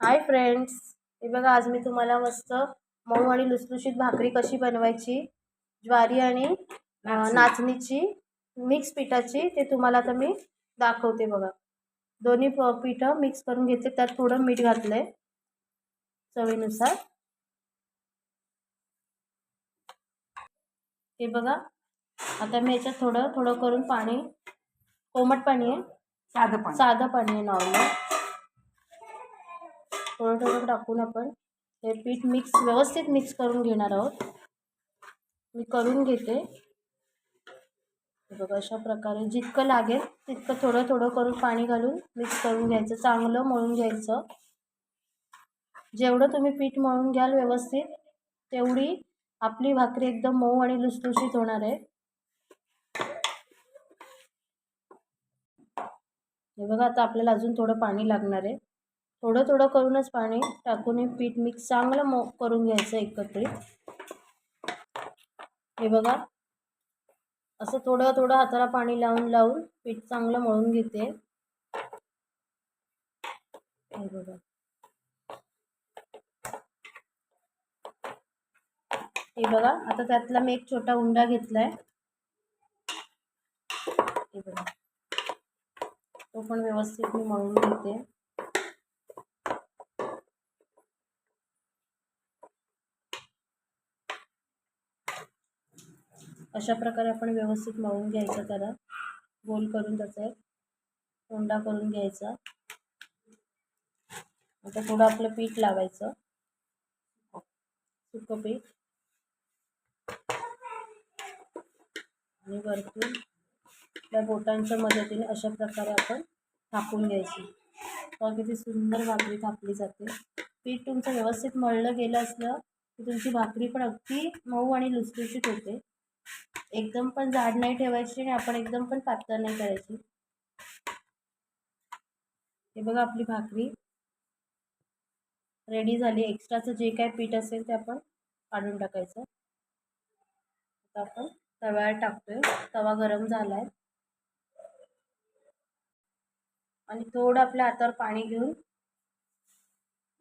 Hi friends हे बघा आज मी तुम्हाला मस्त मऊ आणि लुसलुशीत भाकरी कशी बनवायची ज्वारी आणि नाचणीची मिक्स पिठाची ते तुम्हाला आता मी दाखवते बघा. दोन्ही प पिठं मिक्स करून घेतले त्यात थोडं मीठ घातलं आहे चवीनुसार. हे बघा आता मी याच्यात थोडं थोडं करून पाणी कोमट पाणी आहे. साधं पाणी. साधं पाणी आहे नॉर्मल थोडं थोडं टाकून आपण हे पीठ मिक्स व्यवस्थित मिक्स करून घेणार आहोत. मी करून घेते. बघा अशा प्रकारे जितकं लागेल तितकं थोडं थोडं करून पाणी घालून मिक्स करून घ्यायचं. चांगलं मळून घ्यायचं. जेवढं तुम्ही पीठ मळून घ्याल व्यवस्थित तेवढी आपली भाकरी एकदम मऊ आणि लुसलुशीत होणार आहे. हे बघा आता आपल्याला अजून थोडं पाणी लागणार आहे. थोडं थोडं करूनच पाणी टाकून हे पीठ मिक्स चांगलं मो करून घ्यायचं एकत्रित हे बघा. असं थोडं थोडं हाताला पाणी लावून लावून पीठ चांगलं मळून घेते. हे बघा. हे बघा आता त्यातला मी एक छोटा उंडा घेतलाय. हे बघा. तो पण व्यवस्थित मी मळून घेते. अशा प्रकारे आपण व्यवस्थित मळून घ्यायचं त्याला. गोल करून त्याचा एक कोंडा करून घ्यायचा. आता थोडं आपलं पीठ लावायचं. सुकं पीठ. आणि वरतून त्या बोटांच्या मदतीने अशा प्रकारे आपण थापून घ्यायची. तर किती सुंदर भाकरी थापली जाते. पीठ तुमचं व्यवस्थित मळलं गेलं असलं की तुमची भाकरी पण अगदी मऊ आणि लुसलुशीत होते. एकदम पण जाड नाही ठेवायची आणि आपण एकदम पण पातळ नाही करायची. हे बघा आपली भाकरी. रेडी झाली. एक्स्ट्राचं जे काय पीठ असेल ते आपण काढून टाकायचं. आता आपण तव्यावर टाकतोय. तवा गरम झाला आहे आणि थोडं आपल्या हातावर पाणी घेऊन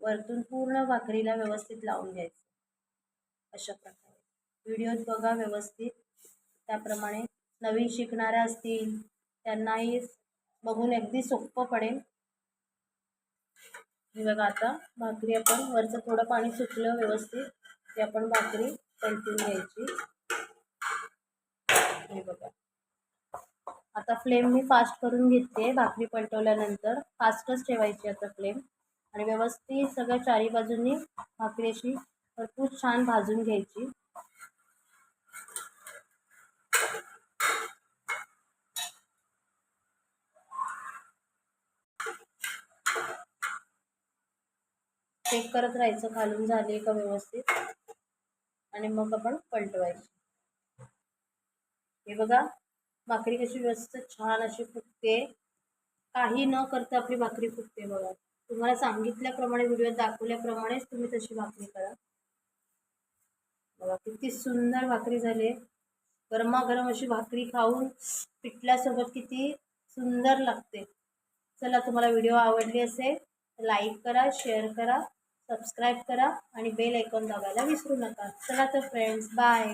वरतून पूर्ण भाकरीला व्यवस्थित लावून घ्यायचं. अशा प्रकारे. व्हिडिओत बघा व्यवस्थित. त्याप्रमाणे नवीन शिकणाऱ्या असतील त्यांनाही बघून अगदी सोपं पडेल. हे बघा आता भाकरी आपण वरचं थोडं पाणी सुकलं व्यवस्थित. ते आपण भाकरी पलटून घ्यायची. हे बघा. आता फ्लेम मी फास्ट करून घेते भाकरी पलटवल्यानंतर. फास्टच ठेवायची आता फ्लेम आणि व्यवस्थित सगळ्या चारी बाजूंनी भाकरी अशी भरपूर छान भाजून घ्यायची. चेक करत राहायचं खालून झाले का व्यवस्थित? आणि मग आपण पलटवायची. हे बघा भाकरी कशी व्यवस्थित छान अशी फुगते काही न करता आपली भाकरी फुगते बघा. तुम्हाला सांगितल्याप्रमाणे व्हिडिओ दाखवल्याप्रमाणेच तुम्ही तशी भाकरी करा. बघा किती सुंदर भाकरी झाली. आहे गरमागरम अशी भाकरी खाऊन पिठल्यासोबत किती सुंदर लागते. चला तुम्हाला व्हिडिओ आवडली असेल लाईक करा शेअर करा. सबस्क्राईब करा आणि बेल ऐकून दाबायला विसरू नका. चला तर फ्रेंड्स बाय